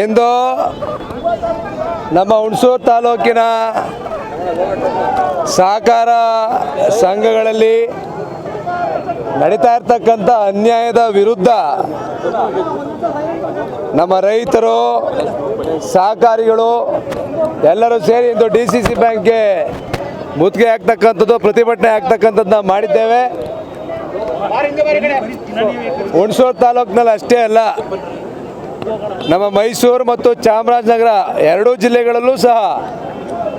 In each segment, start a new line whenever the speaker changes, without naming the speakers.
ಎಂದು ನಮ್ಮ ಹುಣಸೂರು ತಾಲೂಕಿನ ಸಹಕಾರ ಸಂಘಗಳಲ್ಲಿ ನಡೀತಾ ಇರ್ತಕ್ಕಂಥ ಅನ್ಯಾಯದ ವಿರುದ್ಧ ನಮ್ಮ ರೈತರು, ಸಹಕಾರಿಗಳು ಎಲ್ಲರೂ ಸೇರಿ ಇಂದು ಡಿ ಸಿ ಸಿ ಬ್ಯಾಂಕ್ಗೆ ಮುತ್ತಿಗೆ ಹಾಕ್ತಕ್ಕಂಥದ್ದು, ಪ್ರತಿಭಟನೆ ಆಗ್ತಕ್ಕಂಥದ್ದನ್ನ ಮಾಡಿದ್ದೇವೆ. ಹುಣಸೂರು ತಾಲೂಕಿನಲ್ಲಿ ಅಷ್ಟೇ ಅಲ್ಲ, ನಮ್ಮ ಮೈಸೂರು ಮತ್ತು ಚಾಮರಾಜನಗರ ಎರಡೂ ಜಿಲ್ಲೆಗಳಲ್ಲೂ ಸಹ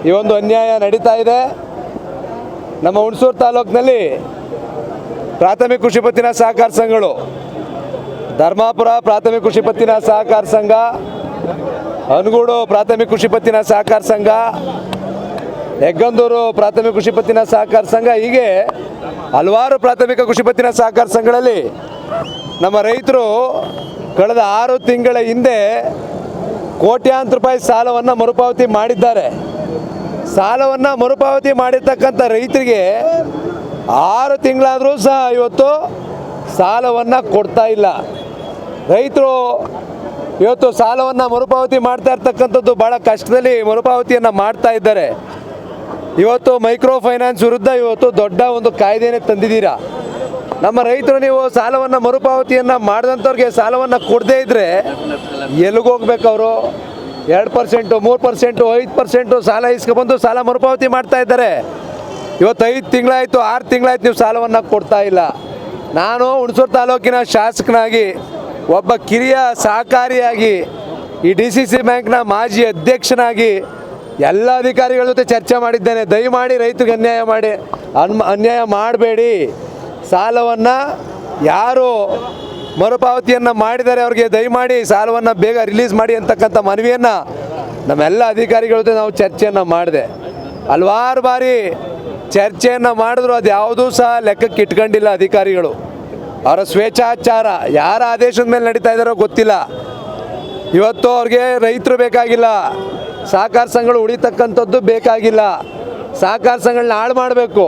ಈ ಒಂದು ಅನ್ಯಾಯ ನಡೀತಾ ಇದೆ. ನಮ್ಮ ಹುಣಸೂರು ತಾಲೂಕಿನಲ್ಲಿ ಪ್ರಾಥಮಿಕ ಕೃಷಿ ಪತ್ತಿನ ಸಹಕಾರ ಸಂಘಗಳು. ಧರ್ಮಾಪುರ ಪ್ರಾಥಮಿಕ ಕೃಷಿ ಪತ್ತಿನ ಸಹಕಾರ ಸಂಘ ಅನಗೂಡು ಪ್ರಾಥಮಿಕ ಕೃಷಿ ಪತ್ತಿನ ಸಹಕಾರ ಸಂಘ, ಹೆಗ್ಗಂದೂರು ಪ್ರಾಥಮಿಕ ಕೃಷಿ ಪತ್ತಿನ ಸಹಕಾರ ಸಂಘ, ಹೀಗೆ ಹಲವಾರು ಪ್ರಾಥಮಿಕ ಕೃಷಿ ಪತ್ತಿನ ಸಹಕಾರ ಸಂಘಗಳಲ್ಲಿ ನಮ್ಮ ರೈತರು ಕಳೆದ ಆರು ತಿಂಗಳ ಹಿಂದೆ ಕೋಟ್ಯಾಂತರ ರೂಪಾಯಿ ಸಾಲವನ್ನು ಮರುಪಾವತಿ ಮಾಡಿದ್ದಾರೆ. ಸಾಲವನ್ನು ಮರುಪಾವತಿ ಮಾಡಿರ್ತಕ್ಕಂಥ ರೈತರಿಗೆ ಆರು ತಿಂಗಳಾದರೂ ಸಹ ಇವತ್ತು ಸಾಲವನ್ನು ಕೊಡ್ತಾ ಇಲ್ಲ. ರೈತರು ಇವತ್ತು ಸಾಲವನ್ನು ಮರುಪಾವತಿ ಮಾಡ್ತಾ ಇರ್ತಕ್ಕಂಥದ್ದು ಭಾಳ ಕಷ್ಟದಲ್ಲಿ ಮರುಪಾವತಿಯನ್ನು ಮಾಡ್ತಾ ಇದ್ದಾರೆ. ಇವತ್ತು ಮೈಕ್ರೋ ಫೈನಾನ್ಸ್ ವಿರುದ್ಧ ಇವತ್ತು ದೊಡ್ಡ ಒಂದು ಕಾಯ್ದೆನೇ ತಂದಿದ್ದೀರಾ? ನಮ್ಮ ರೈತರು ನೀವು ಸಾಲವನ್ನು ಮರುಪಾವತಿಯನ್ನು ಮಾಡಿದಂಥವ್ರಿಗೆ ಸಾಲವನ್ನು ಕೊಡದೇ ಇದ್ದರೆ ಎಲ್ಲಿಗೋಗ್ಬೇಕು ಅವರು? ಎರಡು ಪರ್ಸೆಂಟು, ಮೂರು ಪರ್ಸೆಂಟು, ಐದು ಪರ್ಸೆಂಟು ಸಾಲ ಇಸ್ಕೊಬಂದು ಸಾಲ ಮರುಪಾವತಿ ಮಾಡ್ತಾ ಇದ್ದಾರೆ. ಇವತ್ತು ಐದು ತಿಂಗಳಾಯಿತು, ಆರು ತಿಂಗಳಾಯ್ತು ನೀವು ಸಾಲವನ್ನು ಕೊಡ್ತಾ ಇಲ್ಲ. ನಾನು ಹುಣಸೂರು ತಾಲೂಕಿನ ಶಾಸಕನಾಗಿ, ಒಬ್ಬ ಕಿರಿಯ ಸಹಕಾರಿಯಾಗಿ, ಈ ಡಿ ಸಿ ಸಿ ಬ್ಯಾಂಕ್ನ ಮಾಜಿ ಅಧ್ಯಕ್ಷನಾಗಿ ಎಲ್ಲ ಅಧಿಕಾರಿಗಳ ಜೊತೆ ಚರ್ಚೆ ಮಾಡಿದ್ದೇನೆ. ದಯಮಾಡಿ ರೈತರಿಗೆ ಅನ್ಯಾಯ ಮಾಡಿ, ಅನ್, ಅನ್ಯಾಯ ಮಾಡಬೇಡಿ. ಸಾಲವನ್ನು ಯಾರು ಮರುಪಾವತಿಯನ್ನು ಮಾಡಿದ್ದಾರೆ ಅವ್ರಿಗೆ ದಯಮಾಡಿ ಸಾಲವನ್ನು ಬೇಗ ರಿಲೀಸ್ ಮಾಡಿ ಅಂತಕ್ಕಂಥ ಮನವಿಯನ್ನು ನಮ್ಮೆಲ್ಲ ಅಧಿಕಾರಿಗಳ ಜೊತೆ ನಾವು ಚರ್ಚೆಯನ್ನು ಮಾಡಿದೆ. ಹಲವಾರು ಬಾರಿ ಚರ್ಚೆಯನ್ನು ಮಾಡಿದ್ರು ಅದು ಯಾವುದೂ ಸಹ ಲೆಕ್ಕಕ್ಕೆ ಇಟ್ಕೊಂಡಿಲ್ಲ ಅಧಿಕಾರಿಗಳು. ಅವರ ಸ್ವೇಚ್ಛಾಚಾರ, ಯಾರ ಆದೇಶದ ಮೇಲೆ ನಡೀತಾ ಇದ್ದಾರೋ ಗೊತ್ತಿಲ್ಲ. ಇವತ್ತು ಅವ್ರಿಗೆ ರೈತರು ಬೇಕಾಗಿಲ್ಲ. ಸಹಕಾರ ಸಂಘಗಳು ಉಳಿತಕ್ಕಂಥದ್ದು ಬೇಕಾಗಿಲ್ಲ. ಸಹಕಾರ ಸಂಘಗಳನ್ನ ಹಾಳು ಮಾಡಬೇಕು.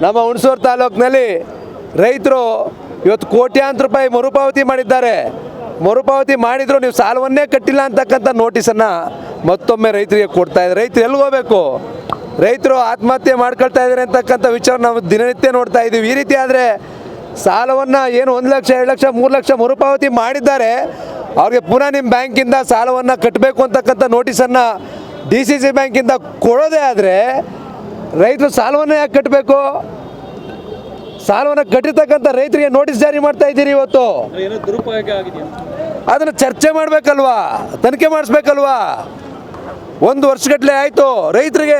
ನಮ್ಮ ಹುಣಸೂರು ತಾಲೂಕಿನಲ್ಲಿ ರೈತರು ಇವತ್ತು ಕೋಟ್ಯಾಂತರ ರೂಪಾಯಿ ಮರುಪಾವತಿ ಮಾಡಿದ್ದಾರೆ. ಮರುಪಾವತಿ ಮಾಡಿದ್ರು ನೀವು ಸಾಲವನ್ನೇ ಕಟ್ಟಿಲ್ಲ ಅಂತಕ್ಕಂಥ ನೋಟಿಸನ್ನು ಮತ್ತೊಮ್ಮೆ ರೈತರಿಗೆ ಕೊಡ್ತಾ ಇದ್ದಾರೆ. ರೈತರು ಎಲ್ಲಿಗೆ ಹೋಗ್ಬೇಕು? ರೈತರು ಆತ್ಮಹತ್ಯೆ ಮಾಡ್ಕೊಳ್ತಾ ಇದ್ದಾರೆ ಅಂತಕ್ಕಂಥ ವಿಚಾರ ನಾವು ದಿನನಿತ್ಯ ನೋಡ್ತಾ ಇದ್ದೀವಿ ಈ ರೀತಿ ಆದರೆ ಸಾಲವನ್ನು ಏನು ಒಂದು ಲಕ್ಷ ಎರಡು ಲಕ್ಷ ಮೂರು ಲಕ್ಷ ಮರುಪಾವತಿ ಮಾಡಿದ್ದಾರೆ. ಅವ್ರಿಗೆ ಪುನಃ ನಿಮ್ಮ ಬ್ಯಾಂಕಿಂದ ಸಾಲವನ್ನು ಕಟ್ಟಬೇಕು ಅಂತಕ್ಕಂಥ ನೋಟಿಸನ್ನು ಡಿ ಸಿ ಸಿ ಬ್ಯಾಂಕಿಂದ ಕೊಡೋದೇ ಆದರೆ ರೈತರು ಸಾಲವನ್ನು ಯಾಕೆ ಕಟ್ಟಬೇಕು ಸಾಲವನ್ನು ಕಟ್ಟಿರ್ತಕ್ಕಂಥ ರೈತರಿಗೆ ನೋಟಿಸ್ ಜಾರಿ ಮಾಡ್ತಾ ಇದ್ದೀರಿ ಇವತ್ತು. ಅದನ್ನು ಚರ್ಚೆ ಮಾಡಬೇಕಲ್ವಾ? ತನಿಖೆ ಮಾಡಿಸ್ಬೇಕಲ್ವಾ? ಒಂದು ವರ್ಷಗಟ್ಟಲೆ ಆಯಿತು. ರೈತರಿಗೆ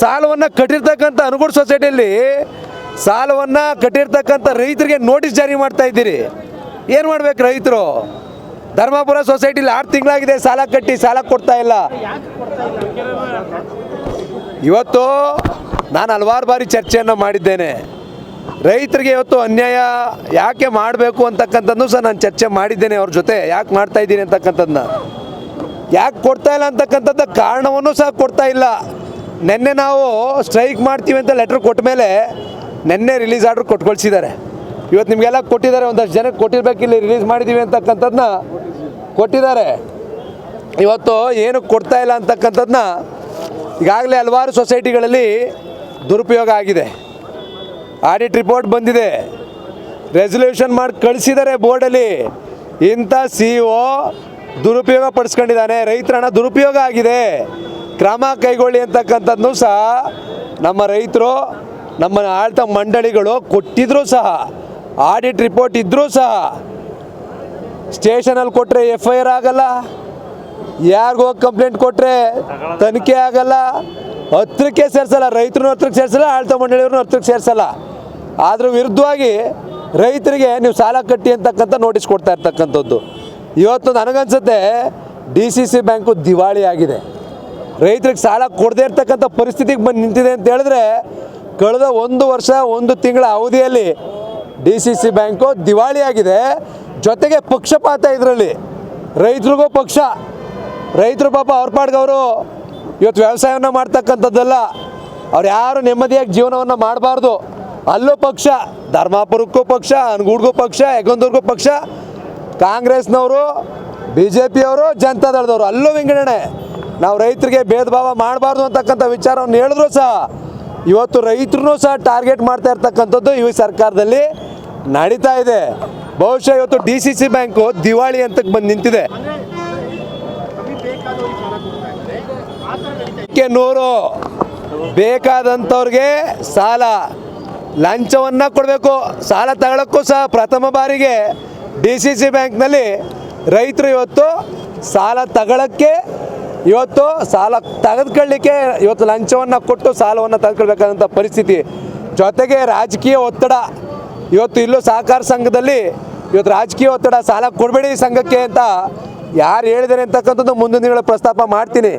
ಸಾಲವನ್ನು ಕಟ್ಟಿರ್ತಕ್ಕಂಥ ಅನುಗುಣ ಸೊಸೈಟಿಯಲ್ಲಿ ಸಾಲವನ್ನು ಕಟ್ಟಿರ್ತಕ್ಕಂಥ ರೈತರಿಗೆ ನೋಟಿಸ್ ಜಾರಿ ಮಾಡ್ತಾ ಇದ್ದೀರಿ. ಏನು ಮಾಡ್ಬೇಕು ರೈತರು? ಧರ್ಮಪುರ ಸೊಸೈಟಿಲಿ ಆರು ತಿಂಗಳಾಗಿದೆ ಸಾಲ ಕಟ್ಟಿ ಸಾಲ ಕೊಡ್ತಾ ಇಲ್ಲ. ಇವತ್ತು ನಾನು ಹಲವಾರು ಬಾರಿ ಚರ್ಚೆಯನ್ನು ಮಾಡಿದ್ದೇನೆ. ರೈತರಿಗೆ ಇವತ್ತು ಅನ್ಯಾಯ ಯಾಕೆ ಮಾಡಬೇಕು ಅಂತಕ್ಕಂಥದ್ದು ಸಹ ನಾನು ಚರ್ಚೆ ಮಾಡಿದ್ದೇನೆ ಅವ್ರ ಜೊತೆ. ಯಾಕೆ ಮಾಡ್ತಾ ಇದ್ದೀನಿ ಅಂತಕ್ಕಂಥದ್ದನ್ನ? ಯಾಕೆ ಕೊಡ್ತಾ ಇಲ್ಲ ಅಂತಕ್ಕಂಥದ್ದು ಕಾರಣವನ್ನು ಸಹ ಕೊಡ್ತಾ ಇಲ್ಲ. ನಿನ್ನೆ ನಾವು ಸ್ಟ್ರೈಕ್ ಮಾಡ್ತೀವಿ ಅಂತ ಲೆಟ್ರ್ ಕೊಟ್ಟ ಮೇಲೆ ನಿನ್ನೆ ರಿಲೀಸ್ ಆರ್ಡ್ರ್ ಕೊಟ್ಕೊಳ್ಸಿದ್ದಾರೆ. ಇವತ್ತು ನಿಮಗೆಲ್ಲ ಕೊಟ್ಟಿದ್ದಾರೆ, ಒಂದಷ್ಟು ಜನಕ್ಕೆ ಕೊಟ್ಟಿರ್ಬೇಕಿಲ್ಲಿ ರಿಲೀಸ್ ಮಾಡಿದ್ದೀವಿ ಅಂತಕ್ಕಂಥದ್ದನ್ನ ಕೊಟ್ಟಿದ್ದಾರೆ. ಇವತ್ತು ಏನು ಕೊಡ್ತಾ ಇಲ್ಲ ಅಂತಕ್ಕಂಥದ್ದನ್ನ ಈಗಾಗಲೇ ಹಲವಾರು ಸೊಸೈಟಿಗಳಲ್ಲಿ ದುರುಪಯೋಗ ಆಗಿದೆ. ಆಡಿಟ್ ರಿಪೋರ್ಟ್ ಬಂದಿದೆ. ರೆಸೊಲ್ಯೂಷನ್ ಮಾಡಿ ಕಳಿಸಿದ್ದಾರೆ ಬೋರ್ಡಲ್ಲಿ ಇಂಥ ಸಿ ಒ ದುರುಪಯೋಗ ಪಡಿಸ್ಕೊಂಡಿದ್ದಾನೆ. ರೈತರ ಹಣ ದುರುಪಯೋಗ ಆಗಿದೆ. ಕ್ರಮ ಕೈಗೊಳ್ಳಿ ಅಂತಕ್ಕಂಥದ್ದು ಸಹ ನಮ್ಮ ರೈತರು, ನಮ್ಮ ಆಡಳಿತ ಮಂಡಳಿಗಳು ಕೊಟ್ಟಿದ್ರೂ ಸಹ, ಆಡಿಟ್ ರಿಪೋರ್ಟ್ ಇದ್ದರೂ ಸಹ, ಸ್ಟೇಷನಲ್ಲಿ ಕೊಟ್ಟರೆ ಎಫ್ ಐ ಆರ್ ಆಗಲ್ಲ, ಯಾರಿಗೋ ಕಂಪ್ಲೇಂಟ್ ಕೊಟ್ಟರೆ ತನಿಖೆ ಆಗಲ್ಲ, ಹತ್ರಕ್ಕೆ ಸೇರಿಸಲ್ಲ, ರೈತರನ್ನ ಹತ್ರಕ್ಕೆ ಸೇರಿಸಲ್ಲ, ಆಡಳಿತ ಮಂಡಳಿಯವ್ರನ್ನ ಹತ್ರಕ್ಕೆ ಸೇರಿಸಲ್ಲ. ಆದರೂ ವಿರುದ್ಧವಾಗಿ ರೈತರಿಗೆ ನೀವು ಸಾಲ ಕಟ್ಟಿ ಅಂತಕ್ಕಂಥ ನೋಟಿಸ್ ಕೊಡ್ತಾ ಇರ್ತಕ್ಕಂಥದ್ದು. ಇವತ್ತು ನನಗನ್ಸುತ್ತೆ ಡಿ ಸಿ ಸಿ ಬ್ಯಾಂಕು ದಿವಾಳಿ ಆಗಿದೆ. ರೈತರಿಗೆ ಸಾಲ ಕೊಡದೇ ಇರ್ತಕ್ಕಂಥ ಪರಿಸ್ಥಿತಿಗೆ ಬಂದು ನಿಂತಿದೆ ಅಂತ ಹೇಳಿದ್ರೆ ಕಳೆದ ಒಂದು ವರ್ಷ, ಒಂದು ತಿಂಗಳ ಅವಧಿಯಲ್ಲಿ ಡಿ ಸಿ ಸಿ ಬ್ಯಾಂಕು ದಿವಾಳಿ ಆಗಿದೆ. ಜೊತೆಗೆ ಪಕ್ಷಪಾತ ಇದರಲ್ಲಿ ರೈತರಿಗೂ ಪಕ್ಷ. ರೈತರು ಪಾಪ ಅವ್ರ ಪಾಡ್ಗವರು ಇವತ್ತು ವ್ಯವಸಾಯವನ್ನು ಮಾಡ್ತಕ್ಕಂಥದ್ದಲ್ಲ. ಅವ್ರು ಯಾರು ನೆಮ್ಮದಿಯಾಗಿ ಜೀವನವನ್ನು ಮಾಡಬಾರ್ದು. ಅಲ್ಲೂ ಪಕ್ಷ, ಧರ್ಮಾಪುರಕ್ಕೂ ಪಕ್ಷ, ಅನ್ಗೂಡ್ಗೂ ಪಕ್ಷ, ಯಗೊಂದೂರ್ಗೂ ಪಕ್ಷ ಕಾಂಗ್ರೆಸ್ನವರು ಬಿ ಜೆ ಪಿಯವರು ಜನತಾದಳದವರು ಅಲ್ಲೂ ವಿಂಗಡಣೆ ನಾವು ರೈತರಿಗೆ ಭೇದ ಭಾವ ಮಾಡಬಾರ್ದು ಅಂತಕ್ಕಂಥ ವಿಚಾರವನ್ನು ಹೇಳಿದ್ರು ಸಹ. ಇವತ್ತು ರೈತರು ಸಹ ಟಾರ್ಗೆಟ್ ಮಾಡ್ತಾ ಇರ್ತಕ್ಕಂಥದ್ದು ಈ ಸರ್ಕಾರದಲ್ಲಿ ನಡೀತಾ ಇದೆ. ಬಹುಶಃ ಇವತ್ತು ಡಿ ಸಿ ಸಿ ಬ್ಯಾಂಕು ದಿವಾಳಿ ಅಂತ ಬಂದು ನಿಂತಿದೆ. ನೂರು. ಬೇಕಾದಂಥವ್ರಿಗೆ ಸಾಲ. ಲಂಚವನ್ನು ಕೊಡಬೇಕು. ಸಾಲ ತಗೊಳ್ಳೋಕ್ಕೂ ಸಹ ಪ್ರಥಮ ಬಾರಿಗೆ. ಡಿ ಸಿ ಸಿ ಬ್ಯಾಂಕ್ನಲ್ಲಿ ರೈತರು ಇವತ್ತು ಸಾಲ ತಗೊಳ್ಳೋಕ್ಕೆ ಇವತ್ತು ಸಾಲ ತೆಗೆದುಕೊಳ್ಳಿಕ್ಕೆ ಇವತ್ತು ಲಂಚವನ್ನು ಕೊಟ್ಟು ಸಾಲವನ್ನು ತೆಗೆದುಕೊಳ್ಬೇಕಾದಂಥ ಪರಿಸ್ಥಿತಿ. ಜೊತೆಗೆ ರಾಜಕೀಯ ಒತ್ತಡ. ಇವತ್ತು ಇಲ್ಲೂ ಸಹಕಾರ ಸಂಘದಲ್ಲಿ ಇವತ್ತು ರಾಜಕೀಯ ಒತ್ತಡ, ಸಾಲ ಕೊಡಬೇಡಿ ಸಂಘಕ್ಕೆ ಅಂತ ಯಾರು ಹೇಳಿದ್ದಾರೆ ಅಂತಕ್ಕಂಥದ್ದು ಮುಂದಿನ ದಿನಗಳ ಪ್ರಸ್ತಾಪ ಮಾಡ್ತೀನಿ.